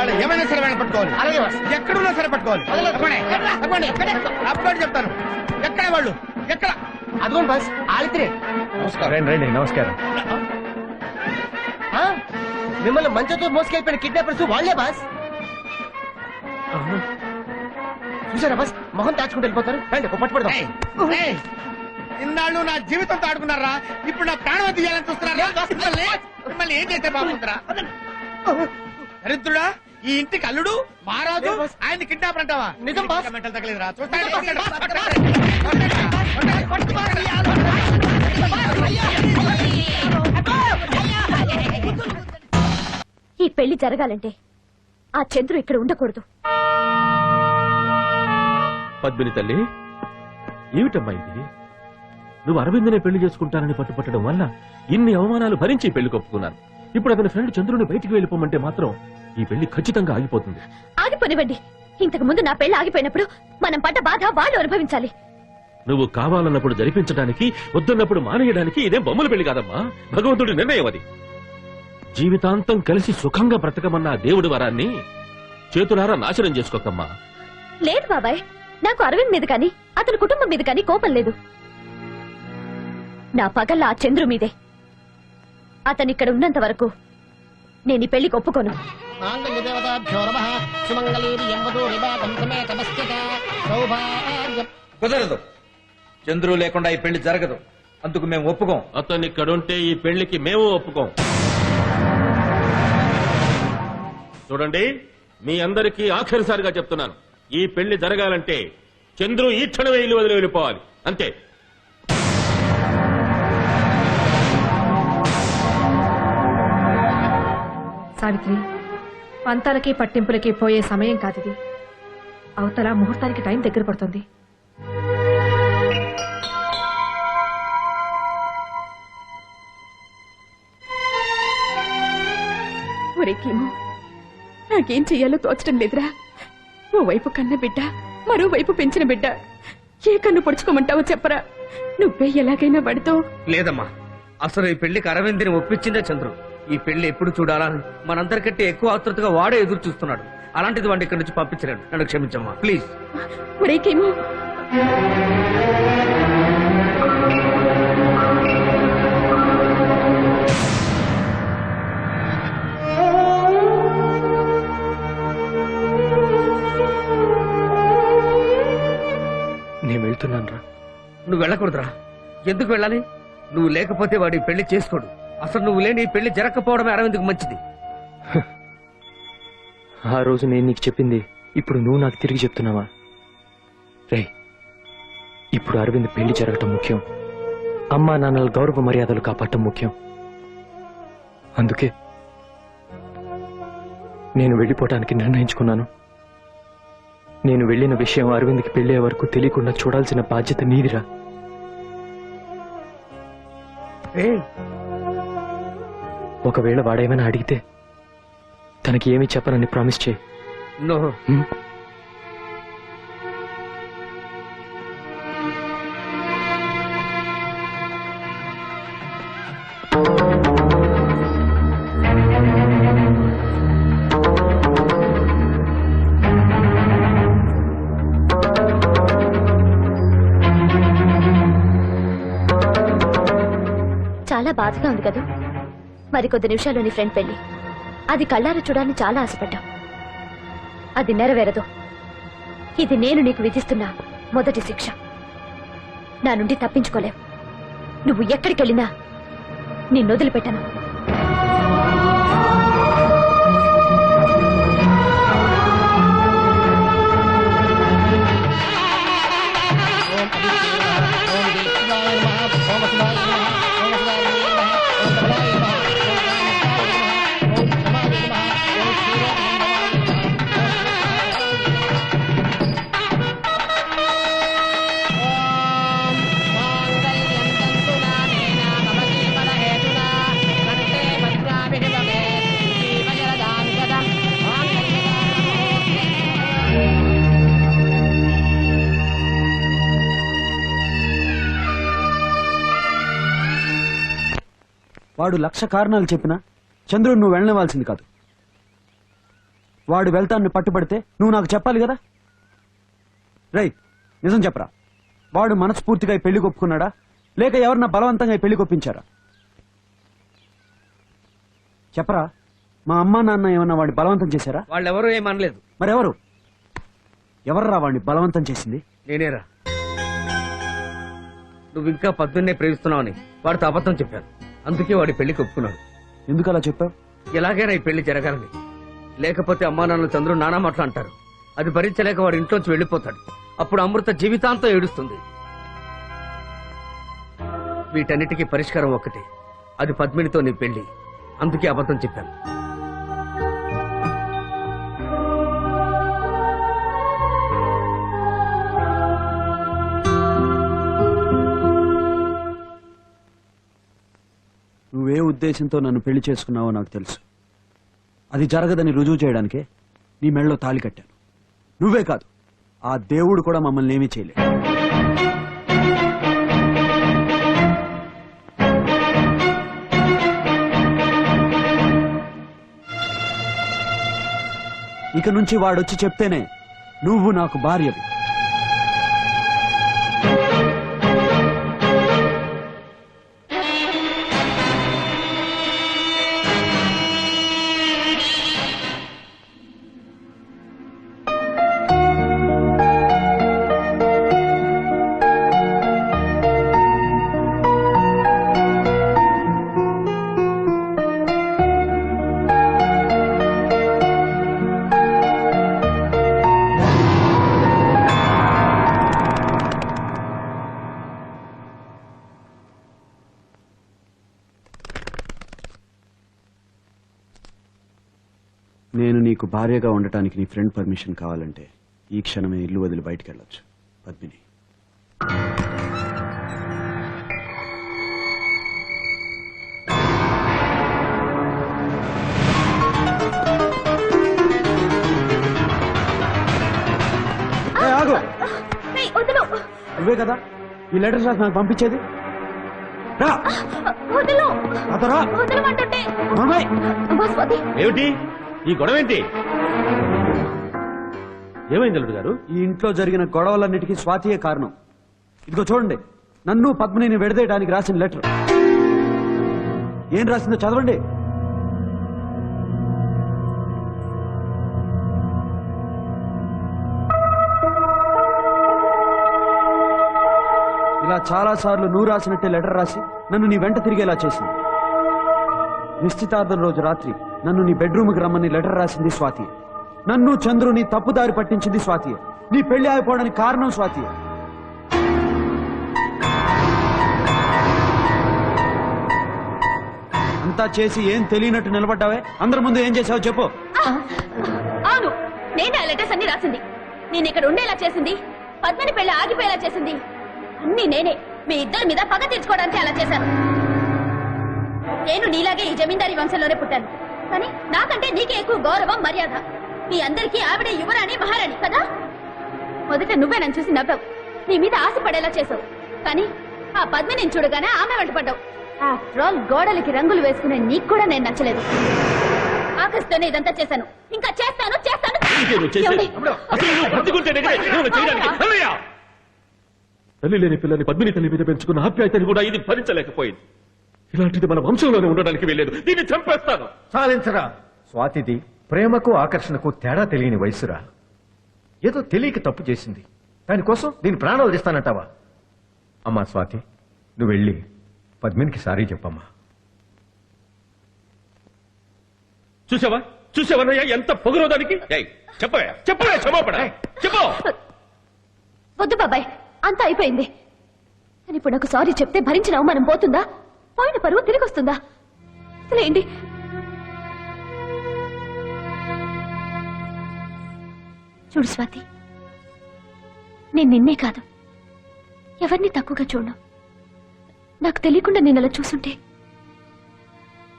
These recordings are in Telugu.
చేసుకోవాలి తప్పండి, తప్పండి. తప్పండి చెప్తాను. ఎక్కడ వాళ్ళు? ఎక్కడ? అదిగోండి బాస్ ఆలిత్రే నమస్కారం. రండి రండి నమస్కారం. ఆ, మిమ్మల్ని మంచంతో మోసుకెళ్ళిపోయిన కిడ్నాపర్స్ వాళ్ళే బాస్. చూసారా బాస్? మొహం దాచుకుంటూ వెళ్ళిపోతారు. రండి ఒక పట్టు పడదాం ఇన్నాళ్ళు నా జీవితంతో ఆడుకున్నారా? ఇప్పుడు నా ప్రాణం తీయాలని చూస్తున్నారా? మిమ్మల్ని ఏం చేస్తే బాగుంటారా దరిద్రుడా? ఈ ఇంటికి అల్లుడు మహారాజు ఆయన కిడ్నాపర్ అంటావా? నిజం మెంటల్ తగలేదురా ఈ పెళ్ళి జరగాలంటే ఆ చంద్రు ఇక్కడ ఉండకూడదు. పద్మిని తల్లి ఏమిటమ్మా ఇది? నువ్వు అరవిందనే పెళ్ళి చేసుకుంటానని పట్టుపట్టడం వల్ల ఇన్ని అవమానాలు భరించి పెళ్ళి కొప్పుకున్నాను. ఇప్పుడు అతని ఫ్రెండ్ చంద్రుని బయటికి వెళ్ళిపోమంటే మాత్రం ఈ పెళ్ళి ఖచ్చితంగా ఆగిపోతుంది. ఆగిపోనివ్వండి ఇంతకు ముందు నా పెళ్ళి ఆగిపోయినప్పుడు మనం పడ్డ బాధ వాళ్ళు అనుభవించాలి. నువ్వు కావాలన్నప్పుడు జరిపించడానికి వద్దన్నప్పుడు మానేయడానికి ఇదేం బొమ్మల పెళ్ళి కాదమ్మా. భగవంతుడి నిర్ణయం అది. జీవితాంతం కలిసి సుఖంగా బ్రతకమన్న దేవుడి వరాన్ని చేతులారా నాశనం చేసుకోకమ్మా. లేదు బాబాయ్ నాకు అరవింద్ మీద కానీ అతని కుటుంబం మీద కానీ కోపం లేదు. నా పగల్ల ఆ చంద్రు మీదే. అతను ఇక్కడ ఉన్నంత వరకు నేను ఈ పెళ్ళికి ఒప్పుకోను. నమ సుమంగళీరి మస్తిక సౌభాగ్య కుదరదు. చంద్రు లేకుండా ఈ పెళ్ళి జరగదు. అందుకు మేము ఒప్పుకోం. అతను ఇక్కడుంటే ఈ పెళ్ళికి మేము ఒప్పుకోం. చూడండి మీ అందరికీ ఆఖరిసారిగా చెప్తున్నాను. ఈ పెళ్ళి జరగాలంటే చంద్రు ఈ క్షణమే ఇల్లు వదిలి వెళ్ళిపోవాలి. అంతే. సావిత్రి పంతాలకి పట్టింపులకి పోయే సమయం కాదిది. అవతల ముహూర్తానికి టైం దగ్గర పడుతుంది. ఒరేకేమో నాకేం చెయ్యాలో తోచడం లేదురా. ఓ వైపు కన్న బిడ్డ మరోవైపు పెంచిన బిడ్డ. ఏ కన్ను పొడుచుకోమంటావో చెప్పరా. నువ్వే ఎలాగైనా పడితో. లేదమ్మా అసలు ఈ పెళ్ళికి అరవింద్ని ఒప్పించిందే చంద్రు. ఈ పెళ్ళి ఎప్పుడు చూడాలని మనందరికంటే ఎక్కువ ఆతృతగా వాడే ఎదురు చూస్తున్నాడు. అలాంటిది వాడిని ఇక్కడి నుంచి పంపించలేడు నన్ను క్షమించమ్మా. ప్లీజ్. ఒరేకేమో నేను వెళ్తున్నాను రా నువ్వు వెళ్ళకూడదురా. ఎందుకు వెళ్ళాలి? నువ్వు లేకపోతే వాడి పెళ్ళి చేసుకోడు. అసలు నువ్వు లేని పెళ్ళి జరగకపోవడమే అరవింద్కు మంచిది. ఆ రోజు నేను నీకు చెప్పింది ఇప్పుడు నువ్వు నాకు తిరిగి చెప్తున్నావా? రే ఇప్పుడు అరవింద్ పెళ్ళి జరగటం ముఖ్యం. అమ్మా నాన్నల గౌరవ మర్యాదలు కాపాడటం ముఖ్యం. అందుకే నేను వెళ్ళిపోవటానికి నిర్ణయించుకున్నాను. నేను వెళ్ళిన విషయం అరవింద్కి పెళ్ళే వరకు తెలియకుండా చూడాల్సిన బాధ్యత నీదిరా. ఒకవేళ వాడేమైనా అడిగితే తనకి ఏమీ చెప్పనని ప్రామిస్ చేయి? చాలా బాధగా ఉంది కదా. మరి కొద్ది నిమిషాలు నీ ఫ్రెండ్ పెళ్ళి అది కళ్ళారా చూడాలని చాలా ఆశపడ్డాం అది నెరవేరదు. ఇది నేను నీకు విధిస్తున్న మొదటి శిక్ష. నా నుండి తప్పించుకోలేవు. నువ్వు ఎక్కడికెళ్ళినా నిన్ను వాడు లక్ష కారణాలు చెప్పినా చంద్రుడు నువ్వు వెళ్ళనివ్వాల్సింది కాదు. వాడు వెళ్తాన్ని పట్టుబడితే నువ్వు నాకు చెప్పాలి కదా? రై నిజం చెప్పరా? వాడు మనస్ఫూర్తిగా పెళ్ళి ఒప్పుకున్నాడా లేక ఎవరన్నా బలవంతంగా పెళ్ళి కొప్పించారా? చెప్పరా మా అమ్మా నాన్న ఏమన్నా వాడిని బలవంతం చేశారా? వాళ్ళెవరూ ఏమనలేదు మరెవరు? ఎవర్రా వాడిని బలవంతం చేసింది? నేనేరా. నువ్వు ఇంకా పద్దున్నే ప్రేమిస్తున్నావని వాడితో అబద్ధం చెప్పాను. అందుకే వాడి పెళ్ళికి ఒప్పుకున్నాడు. ఎందుకు అలా చెప్పావు? ఎలాగైనా ఈ పెళ్ళి జరగాలని. లేకపోతే అమ్మా నాన్న చంద్రు నానా మాటలు అంటారు. అది భరించలేక వాడి ఇంట్లోంచి వెళ్ళిపోతాడు. అప్పుడు అమృత జీవితాంతం ఏడుస్తుంది. వీటన్నిటికీ పరిష్కారం ఒక్కటే. అది పద్మినితో నీ పెళ్ళి. అందుకే అబద్ధం చెప్పాను. ఉద్దేశంతో నన్ను పెళ్ళి చేసుకున్నావో నాకు తెలుసు. అది జరగదని రుజువు చేయడానికే నీ మెళ్ళలో తాళి కట్టాను. నువ్వే కాదు ఆ దేవుడు కూడా మమ్మల్ని ఏమీ చేయలేదు. ఇక నుంచి వాడొచ్చి చెప్తేనే నువ్వు నాకు భార్యవి. భార్యగా ఉండటానికి నీ ఫ్రెండ్ పర్మిషన్ కావాలంటే ఈ క్షణమే ఇల్లు వదిలి బయటికి వెళ్ళొచ్చు పద్మిని. ఏ, ఆగు. ఏయ్, వదులు. నువ్వే కదా? ఈ లెటర్స్ రాసి నాకు పంపించేది? రా. వదులు. అతరా వదలమంటుంటే. మామయ్య. బాస్ వది ఏమిటి? ఈ గొడవ ఏంటి ఏమైంది అల్లుడు గారు? ఈ ఇంట్లో జరిగిన గొడవలన్నిటికీ స్వాతియే కారణం. ఇదిగో చూడండి నన్ను పద్మినిని విడదీయడానికి రాసిన లెటర్. ఏం రాసిందో చదవండి. ఇలా చాలా సార్లు నువ్వు రాసినట్టే లెటర్ రాసి నన్ను నీ వెంట తిరిగేలా చేసింది. నిశ్చితార్థం రోజు రాత్రి నన్ను నీ బెడ్రూమ్కి రమ్మని లెటర్ రాసింది స్వాతి. నన్ను చంద్రుని తప్పుదారి పట్టించింది స్వాతి. నీ పెళ్ళి ఆగిపోవడానికి కారణం స్వాతి. అంతా చేసి ఏం తెలియనట్టు నిలబడ్డావే? అందరి ముందు ఏం చేసావో చెప్పు. అవును నేనే ఆ లెటర్స్ అన్ని రాసింది. నేను ఇక్కడ ఉండేలా చేసింది పద్మని పెళ్ళి ఆగిపోయేలా చేసింది. అన్ని నేనే మీ ఇద్దరి మీద పగ తీర్చుకోవడానికి అలా చేశాను. నేను నీలాగే ఈ జమీందారీ వంశంలోనే పుట్టాను. కానీ నాకంటే నీకే ఎక్కువ గౌరవం మర్యాద. మీ అందరికీ ఆవిడే యువరాణి మహారాణి కదా? మొదట నువ్వే నన్ను చూసి నవ్వావు. నీ మీద ఆశ పడేలా చేసావు కానీ ఆ పద్మిని చూడగానే ఆమె వెంట పడ్డావు. ఆఫ్టర్ ఆల్ గోడలకి రంగులు వేసుకునే నీకు కూడా నేను నచ్చలేదు. ఆకలిస్తోనే ఇదంతా చేశాను. ఇంకా చేస్తాను చేస్తాను? ఏమండి? తల్లి లేని పిల్లని పద్మిని తల్లి మీద పెంచుకున్న ఆప్యాయతని కూడా ఇది భరించలేకపోయింది. ఇలాంటిది మన వంశంలోనే ఉండడానికి వెళ్ళలేదు దీన్ని చంపేస్తాను. సాధించరా. స్వాతిది ప్రేమకు ఆకర్షణకు తేడా తెలియని వయసురా. ఏదో తెలియక తప్పు చేసింది. దానికోసం దీని ప్రాణాలు తీస్తానంటావా? అమ్మా స్వాతి నువ్వు వెళ్ళి పద్మినికి సారీ చెప్పమ్మా. చూసావా? చూసావన్నయ్య ఎంత చెప్పవే. చెప్పవే క్షమాపణ. చెప్పు. వద్దు బాబాయ్ అంతా అయిపోయింది. కానీ ఇప్పుడు నాకు సారీ చెప్తే భరించిన అవమానం పోతుందా? పోయిన పరువు తిరిగి వస్తుందా లేండి. చూడు స్వాతి నేను నిన్నే కాదు ఎవరిని తక్కువగా చూడను. నాకు తెలియకుండా నేను అలా చూసుంటే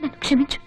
నన్ను క్షమించు.